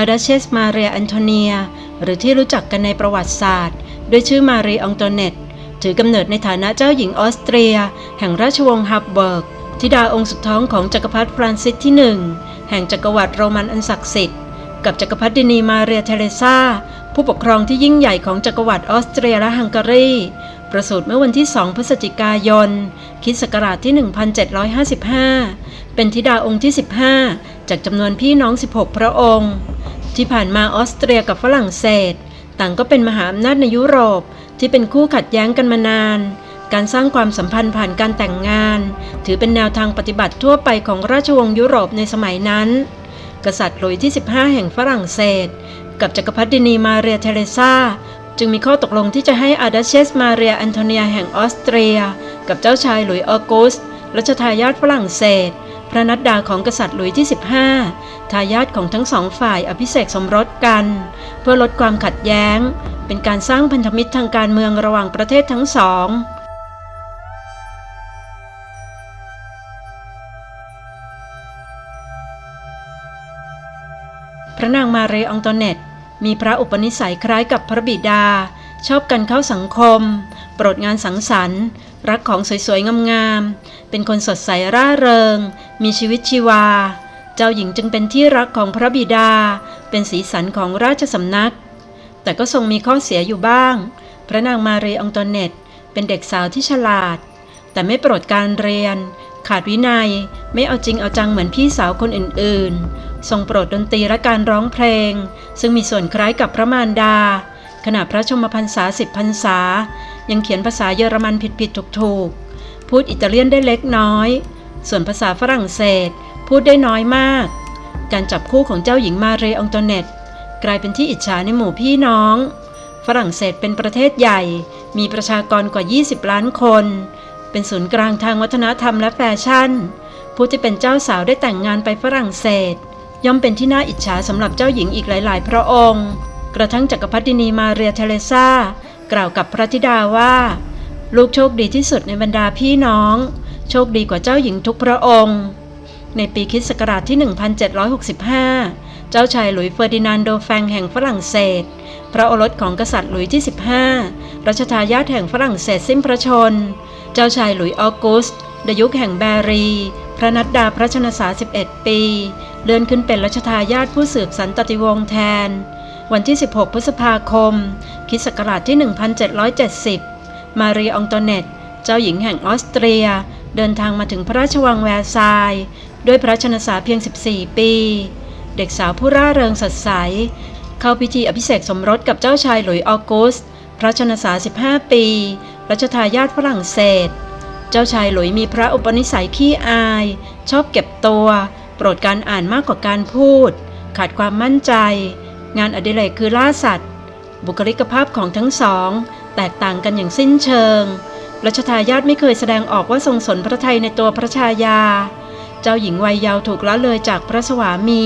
อาดาเชสมาเรียอันโทเนีย หรือที่รู้จักกันในประวัติศาสตร์ ด้วยชื่อมารีองโตเนตถือกำเนิดในฐานะเจ้าหญิงออสเตรีย แห่งราชวงศ์ฮับเบิร์กธิดาองค์สุดท้องของจักรพรรดิฟรานซิสที่หนึ่งแห่งจักรวรรดิโรมันอันศักดิ์สิทธิ์ กับจักรพรรดินีมาเรียเทเรซาผู้ปกครองที่ยิ่งใหญ่ของจักรวรรดิออสเตรียและฮังการี ประสูติเมื่อวันที่ 2 พฤศจิกายนคริสต์ศักราชที่ 1755 เป็นธิดาองค์ที่ 15 จากจำนวนพี่น้อง 16 พระองค์ ที่ผ่านมาออสเตรียกับฝรั่งเศส ต่างก็เป็นมหาอำนาจในยุโรปที่เป็นคู่ขัดแย้งกันมานาน การสร้างความสัมพันธ์ผ่านการแต่งงาน ถือเป็นแนวทางปฏิบัติทั่วไปของราชวงศ์ยุโรปในสมัยนั้น กษัตริย์หลุยที่ 15 แห่งฝรั่งเศส กับจักรพรรดินีมาเรียเทเรซา จึงมีข้อตกลงที่จะให้อาดาเชสมาเรียแอนโทเนียแห่งออสเตรีย กับเจ้าชายหลุยออกุสรัชทายาทฝรั่งเศส พระนัดดาของกษัตริย์หลุยที่ 15 ทายาทของทั้งสองฝ่ายอภิเษกสมรสกัน เพื่อลดความขัดแย้ง เป็นการสร้างพันธมิตรทางการเมืองระหว่างประเทศทั้งสองพระนางมาเรอองโตเนต มีพระอุปนิสัยคล้ายกับพระบิดา ชอบกันเข้าสังคม โปรดงานสังสรรค์ รักของสวยๆ งามๆ เป็นคนสดใสร่าเริง มีชีวิตชีวา เจ้าหญิงจึงเป็นที่รักของพระบิดา เป็นสีสันของราชสำนัก แต่ก็ทรงมีข้อเสียอยู่บ้าง พระนางมารีอองโตเนตเป็นเด็กสาวที่ฉลาด แต่ไม่โปรดการเรียน ขาดวินัยไม่เอาจริงเอาจังเหมือนพี่สาวคนอื่นๆ ทรงโปรดดนตรีและการร้องเพลง ซึ่งมีส่วนคล้ายกับพระมารดา ขณะพระชมพรรษาสิบพรรษา ยังเขียนภาษาเยอรมันผิดๆถูกๆ พูดอิตาเลียนได้เล็กน้อย ส่วนภาษาฝรั่งเศส พูดได้น้อยมาก การจับคู่ของเจ้าหญิงมาเรองตเนตกลายเป็นที่อิจฉาในหมู่พี่น้อง ฝรั่งเศสเป็นประเทศใหญ่ มีประชากรกว่า 20 ล้านคน เป็นศูนย์กลางทางวัฒนธรรมและแฟชั่น ผู้ที่เป็นเจ้าสาวได้แต่งงานไปฝรั่งเศส ย่อมเป็นที่น่าอิจฉาสำหรับเจ้าหญิงอีกหลาย ๆ พระองค์ กระทั่งจักรพรรดินีมาเรียเทเรซากล่าวกับพระธิดาว่า ลูกโชคดีที่สุดในบรรดาพี่น้อง โชคดีกว่าเจ้าหญิงทุกพระองค์ ในปีคริศักราชที่ 1765 เจ้าชายหลุยส์เฟอร์ดินานโดแฟงแห่งฝรั่งเศส พระโอรสของกษัตริย์หลุยส์ที่ 15 รัชทายาทแห่งฝรั่งเศสสิ้นพระชน เจ้าชายหลุยออกุสดยุคแห่งแบรี พระนัดดาพระชนษา11 ปี เลื่อนขึ้นเป็นรัชทายาทผู้สืบสันตติวงศ์แทน วันที่ 16 พฤษภาคมคิศักราชที่ 1770 มารีอองโตเนตเจ้าหญิงแห่งออสเตรีย เดินทางมาถึงพระราชวังแวร์ซายด้วยพระชนษาเพียง 14 ปี เด็กสาวผู้ร่าเริงสดใส เข้าพิธีอภิเษกสมรสกับเจ้าชายหลุยออกุสพระชนษา15 ปี รัชทายาทฝรั่งเศส เจ้าชายหลุยมีพระอุปนิสัยขี้อาย ชอบเก็บตัว โปรดการอ่านมากกว่าการพูด ขาดความมั่นใจ งานอดิเรกคือล่าสัตว์ บุคลิกภาพของทั้งสอง แตกต่างกันอย่างสิ้นเชิง รัชทายาทไม่เคยแสดงออกว่าทรงสนพระทัยในตัวพระชายา เจ้าหญิงวัยเยาว์ถูกละเลยจากพระสวามี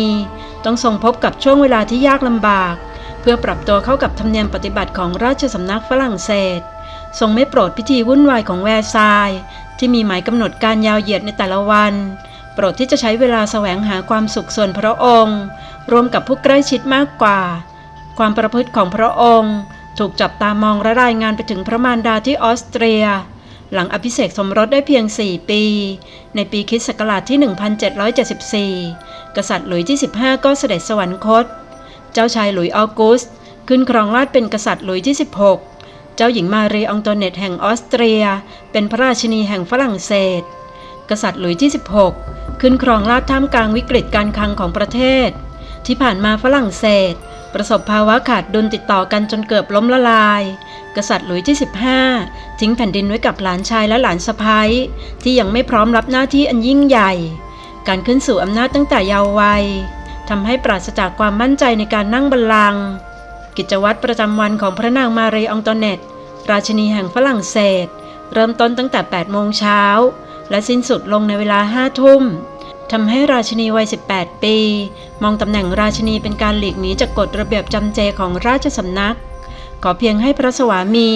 ต้องทรงพบกับช่วงเวลาที่ยากลำบาก เพื่อปรับตัวเข้ากับธรรมเนียมปฏิบัติของราชสำนักฝรั่งเศส ทรงไม่โปรดพิธีวุ่นวายของแวร์ซายที่มีหมายกำหนดการยาวเหยียดในแต่ละวัน โปรดที่จะใช้เวลาแสวงหาความสุขส่วนพระองค์ รวมกับผู้ใกล้ชิดมากกว่า ความประพฤติของพระองค์ ถูกจับตามองและรายงานไปถึงพระมารดาที่ออสเตรีย หลังอภิเษกสมรสได้เพียง 4 ปี ในปีคิศักราชที่ 1774 กษัตริย์หลุยที่ 15 ก็เสด็จสวรรคต เจ้าชายหลุยออกุสต์ขึ้นครองราชเป็นกษัตริย์หลุยที่ 16 เจ้าหญิงมารีอองโตเนตแห่งออสเตรีย เป็นพระราชินีแห่งฝรั่งเศส กษัตริย์หลุยที่ 16 ขึ้นครองราชท่ามกลางวิกฤตการคลังของประเทศ ที่ผ่านมาฝรั่งเศส ประสบภาวะขาดดุลติดต่อกันจนเกือบล้มละลาย กษัตริย์หลุยที่ 15 ทิ้งแผ่นดินไว้กับหลานชายและหลานสะพ้ายที่ยังไม่พร้อมรับหน้าที่อันยิ่งใหญ่ การขึ้นสู่อำนาจตั้งแต่เยาว์วัยทำให้ปราศจากความมั่นใจในการนั่งบัลลังก์ กิจวัตรประจำวันของพระนางมารีอองโตเนตราชินีแห่งฝรั่งเศส เริ่มต้นตั้งแต่ 8 โมงเช้า และสิ้นสุดลงในเวลา 5 ทุ่มทำให้ราชินีวัย 18 ปี มองตำแหน่งราชินีเป็นการหลีกหนีจากกฎระเบียบจำเจของราชสำนัก ขอเพียงให้พระสวามี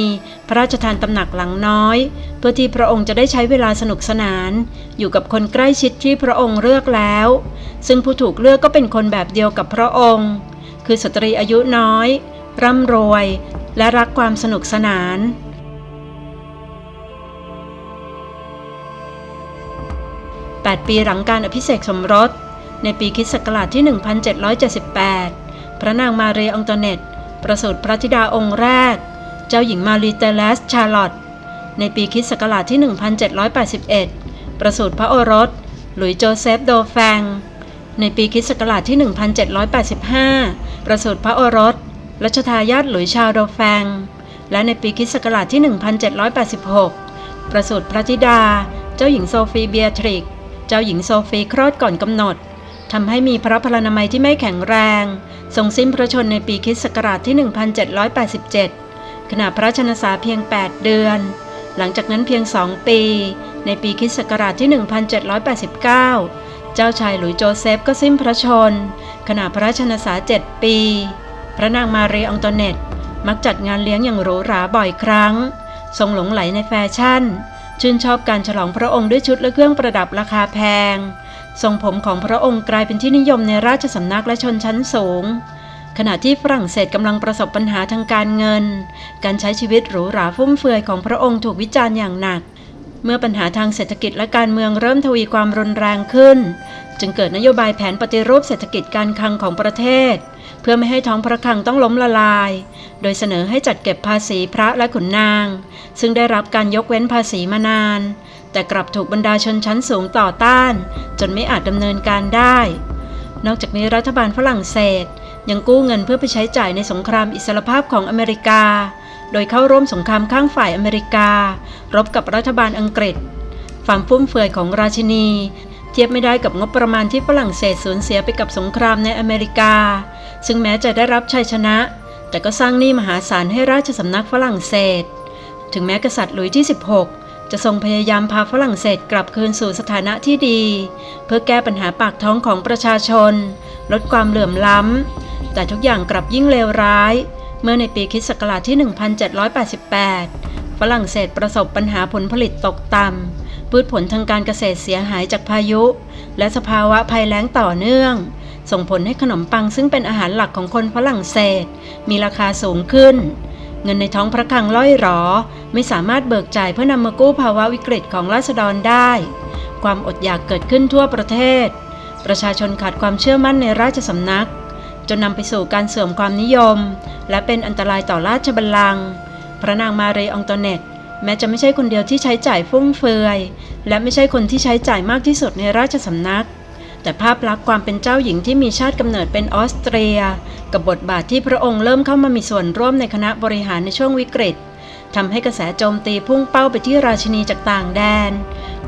พระราชทานตำหนักหลังน้อย เพื่อที่พระองค์จะได้ใช้เวลาสนุกสนาน อยู่กับคนใกล้ชิดที่พระองค์เลือกแล้ว ซึ่งผู้ถูกเลือกก็เป็นคนแบบเดียวกับพระองค์ คือสตรีอายุน้อย ร่ำรวย และรักความสนุกสนาน 8 ปีหลังการอภิเษกสมรส ในปีคริสต์ศักราชที่ 1778 พระนางมาเรียองตเนตประสูติพระธิดาองค์แรก เจ้าหญิงมารีเตเลสชาร์ลอตในปีคริสต์ศักราชที่ 1781 ประสูติพระโอรส หลุยโจเซฟโดแฟง ในปีคิศักราชที่ 1785 ประสูติพระโอรส รัชทายาทหลุยชาร์ลโดแฟง และในปีคิศักราชที่ 1786 ประสูติพระธิดา เจ้าหญิงโซฟีเบียทริก เจ้าหญิงโซฟีคลอดก่อนกำหนดทำให้มีพระพลานามัยที่ไม่แข็งแรง ทรงสิ้นพระชนในปีคิศักราชที่ 1787 ขณะพระชนสาเพียง 8 เดือน หลังจากนั้นเพียง2ปี ในปีคิศักราชที่ 1789 เจ้าชายหลุยโจเซฟก็สิ้นพระชน ขณะพระชนสา7ปี พระนางมารีองตเนตมักจัดงานเลี้ยงอย่างหรูหราบ่อยครั้ง ทรงหลงไหลในแฟชั่น ชื่นชอบการฉลองพระองค์ด้วยชุดและเครื่องประดับราคาแพง ทรงผมของพระองค์กลายเป็นที่นิยมในราชสำนักและชนชั้นสูง ขณะที่ฝรั่งเศสกำลังประสบปัญหาทางการเงิน การใช้ชีวิตหรูหราฟุ่มเฟือยของพระองค์ถูกวิจารณ์อย่างหนัก เมื่อปัญหาทางเศรษฐกิจและการเมืองเริ่มทวีความรุนแรงขึ้น จึงเกิดนโยบายแผนปฏิรูปเศรษฐกิจการคลังของประเทศ เพื่อไม่ให้ท้องพระคลังต้องล้มละลาย โดยเสนอให้จัดเก็บภาษีพระและขุนนาง ซึ่งได้รับการยกเว้นภาษีมานาน แต่กลับถูกบรรดาชนชั้นสูงต่อต้าน จนไม่อาจดำเนินการได้ นอกจากนี้รัฐบาลฝรั่งเศส ยังกู้เงินเพื่อไปใช้จ่ายในสงครามอิสรภาพของอเมริกา โดยเข้าร่วมสงครามข้างฝ่ายอเมริกา รบกับรัฐบาลอังกฤษความฟุ่มเฟือยของราชินี เทียบไม่ได้กับงบประมาณที่ฝรั่งเศสสูญเสียไปกับสงครามในอเมริกา ซึ่งแม้จะได้รับชัยชนะ แต่ก็สร้างหนี้มหาศาลให้ราชสำนักฝรั่งเศส ถึงแม้กษัตริย์หลุยส์ที่ 16 จะทรงพยายามพาฝรั่งเศสกลับคืนสู่สถานะที่ดี เพื่อแก้ปัญหาปากท้องของประชาชน ลดความเหลื่อมล้ำแต่ทุกอย่างกลับยิ่งเลวร้าย เมื่อในปีคริสต์ศักราชที่ 1788 ฝรั่งเศสประสบปัญหาผลผลิตตกต่ำพืชผลทางการเกษตรเสียหายจากพายุ และสภาวะภัยแล้งต่อเนื่อง ส่งผลให้ขนมปังซึ่งเป็นอาหารหลักของคนฝรั่งเศส มีราคาสูงขึ้น เงินในท้องพระคลังล่อยหรอ ไม่สามารถเบิกจ่ายเพื่อนำมากู้ภาวะวิกฤตของราษฎรได้ ความอดอยากเกิดขึ้นทั่วประเทศ ประชาชนขาดความเชื่อมั่นในราชสำนัก จนนำไปสู่การเสื่อมความนิยม และเป็นอันตรายต่อราชบัลลังก์พระนางมาเรียองโตเนตแม้จะไม่ใช่คนเดียวที่ใช้จ่ายฟุ่มเฟือย และไม่ใช่คนที่ใช้จ่ายมากที่สุดในราชสำนัก แต่ภาพลักษณ์ความเป็นเจ้าหญิงที่มีชาติกำเนิดเป็นออสเตรีย กับบทบาทที่พระองค์เริ่มเข้ามามีส่วนร่วมในคณะบริหารในช่วงวิกฤตทำให้กระแสโจมตีพุ่งเป้าไปที่ราชินีจากต่างแดน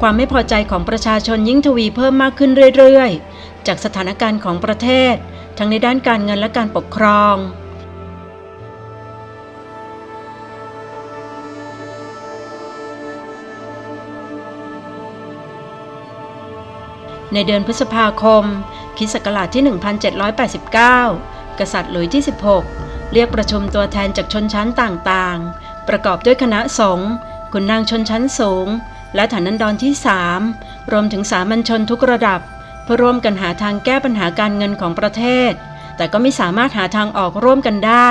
ความไม่พอใจของประชาชนยิ่งทวีเพิ่มมากขึ้นเรื่อยๆ จากสถานการณ์ของประเทศ ทั้งในด้านการเงินและการปกครอง ในเดือนพฤษภาคมคิศักราชที่ 1789 กษัตริย์หลุยที่ 16 เรียกประชุมตัวแทนจากชนชั้นต่างๆ ประกอบด้วยคณะสงฆ์ขุนนางชนชั้นสูง และฐานันดรที่ 3 รวมถึงสามัญชนทุกระดับ เพื่อร่วมกันหาทางแก้ปัญหาการเงินของประเทศ แต่ก็ไม่สามารถหาทางออกร่วมกันได้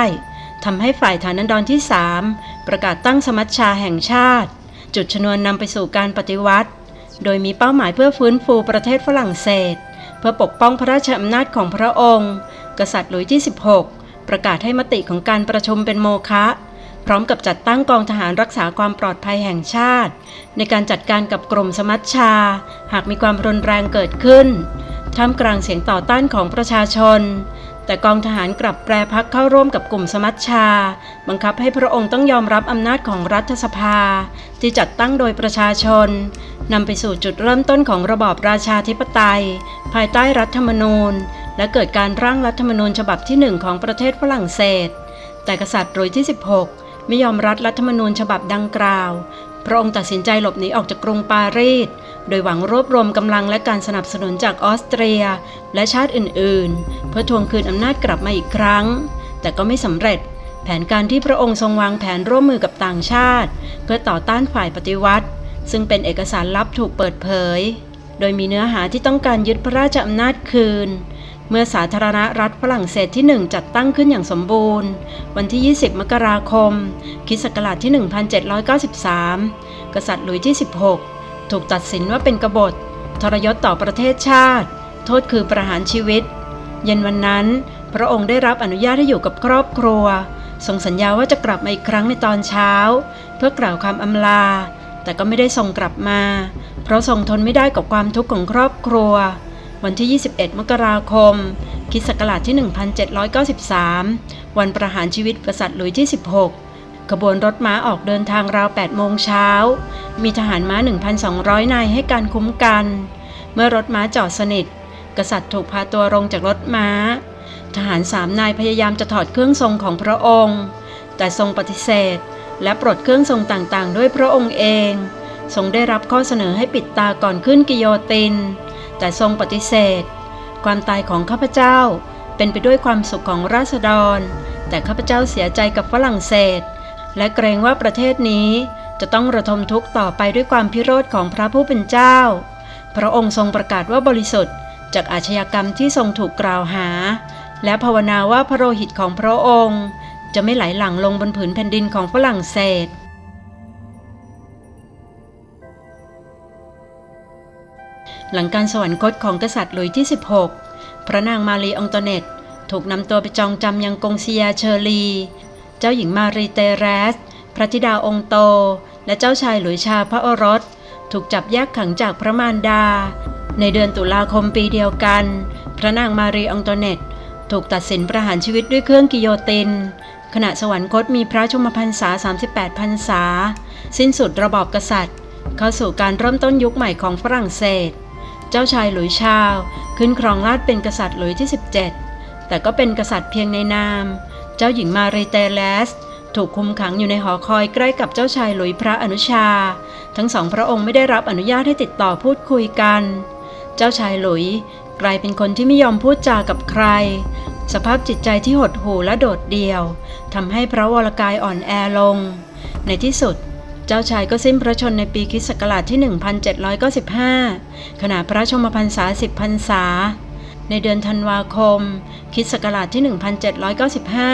ทำให้ฝ่ายฐานันดรที่ 3 ประกาศตั้งสมัชชาแห่งชาติ จุดชนวนนำไปสู่การปฏิวัติ โดยมีเป้าหมายเพื่อฟื้นฟูประเทศฝรั่งเศส เพื่อปกป้องพระราชอำนาจของพระองค์ กษัตริย์หลุยที่ 16 ประกาศให้มติของการประชุมเป็นโมฆะ พร้อมกับจัดตั้งกองทหารรักษาความปลอดภัยแห่งชาติ ในการจัดการกับกลุ่มสมัชชา หากมีความรุนแรงเกิดขึ้นท่ามกลางเสียงต่อต้านของประชาชน แต่กองทหารกลับแปรพักเข้าร่วมกับกลุ่มสมัชชา บังคับให้พระองค์ต้องยอมรับอำนาจของรัฐสภา ที่จัดตั้งโดยประชาชนนำไปสู่จุดเริ่มต้นของระบอบราชาธิปไตย ภายใต้รัฐธรรมนูญ และเกิดการร่างรัฐธรรมนูญฉบับที่หนึ่งของประเทศฝรั่งเศส แต่กษัตริย์หลุยที่ 16 ไม่ยอมรับรัฐธรรมนูญฉบับดังกล่าว พระองค์ตัดสินใจหลบหนีออกจากกรุงปารีส โดยหวังรวบรวมกำลังและการสนับสนุนจากออสเตรีย และชาติอื่นๆ เพื่อทวงคืนอำนาจกลับมาอีกครั้ง แต่ก็ไม่สำเร็จ แผนการที่พระองค์ทรงวางแผนร่วมมือกับต่างชาติ เพื่อต่อต้านฝ่ายปฏิวัติ ซึ่งเป็นเอกสารลับถูกเปิดเผย โดยมีเนื้อหาที่ต้องการยึดพระราชอำนาจคืน เมื่อสาธารณรัฐฝรั่งเศสที่หนึ่งจัดตั้งขึ้นอย่างสมบูรณ์ วันที่ 20 มกราคมคิศักราชที่ 1793 กษัตริย์หลุยที่ 16 ถูกตัดสินว่าเป็นกบฏ ทรยศต่อประเทศชาติ โทษคือประหารชีวิต เย็นวันนั้น พระองค์ได้รับอนุญาตให้อยู่กับครอบครัวทรงสัญญาว่าจะกลับมาอีกครั้งในตอนเช้า เพื่อกล่าวคำอำลา แต่ก็ไม่ได้ทรงกลับมา เพราะทรงทนไม่ได้กับความทุกข์ของครอบครัว วันที่ 21 มกราคมคิศักราชที่ 1793 วันประหารชีวิตกษัตริย์หลุยที่ 16 ขบวนรถม้าออกเดินทางราว 8 โมงเช้า มีทหารม้า 1,200 นายให้การคุ้มกัน เมื่อรถม้าจอดสนิท กษัตริย์ถูกพาตัวลงจากรถม้า ทหารสามนายพยายามจะถอดเครื่องทรงของพระองค์ แต่ทรงปฏิเสธ และปลดเครื่องทรงต่างๆ ด้วยพระองค์เอง ทรงได้รับข้อเสนอให้ปิดตาก่อนขึ้นกิโยติน แต่ทรงปฏิเสธ ความตายของข้าพเจ้าเป็นไปด้วยความสุขของราษฎร แต่ข้าพเจ้าเสียใจกับฝรั่งเศส และเกรงว่าประเทศนี้จะต้องระทมทุกข์ต่อไปด้วยความพิโรธของพระผู้เป็นเจ้า พระองค์ทรงประกาศว่าบริสุทธิ์ จากอาชญากรรมที่ทรงถูกกล่าวหา และภาวนาว่าพระโลหิตของพระองค์ จะไม่ไหลหลั่งลงบนผืนแผ่นดินของฝรั่งเศส หลังการสวรรคตของกษัตริย์หลุยที่ 16 พระนางมารีองตเนตถูกนำตัวไปจองจำยังกงเซียเชอรี เจ้าหญิงมารีเตเรส พระธิดาองค์โต และเจ้าชายหลุยชาพระโอรส ถูกจับแยกขังจากพระมารดา ในเดือนตุลาคมปีเดียวกัน พระนางมารีองตเนตถูกตัดสินประหารชีวิตด้วยเครื่องกิโยติน ขณะสวรรคตมีพระชมพรรษา 38 พรรษา สิ้นสุดระบอบกษัตริย์ เข้าสู่การเริ่มต้นยุคใหม่ของฝรั่งเศส เจ้าชายหลุยชาร์ลขึ้นครองราชเป็นกษัตริย์หลุยส์ที่ 17 แต่ก็เป็นกษัตริย์เพียงในนาม เจ้าหญิงมารีเตเลส ถูกคุมขังอยู่ในหอคอยใกล้กับเจ้าชายหลุยพระอนุชา ทั้งสองพระองค์ไม่ได้รับอนุญาตให้ติดต่อพูดคุยกัน เจ้าชายหลุยกลายเป็นคนที่ไม่ยอมพูดจากับใคร สภาพจิตใจที่หดหู่และโดดเดี่ยวทำให้พระวรกายอ่อนแอลง ในที่สุด เจ้าชายก็สิ้นพระชนในปีคริสต์ศักราชที่ 1795 ขณะพระชมพรรษา 10 พรรษา ในเดือนธันวาคมคริสต์ศักราชที่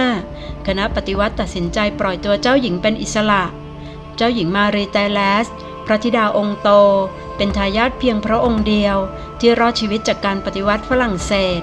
1795 คณะปฏิวัติตัดสินใจปล่อยตัวเจ้าหญิงเป็นอิสระ เจ้าหญิงมารีเตเลส พระธิดาองค์โต เป็นทายาทเพียงพระองค์เดียว ที่รอดชีวิตจากการปฏิวัติฝรั่งเศส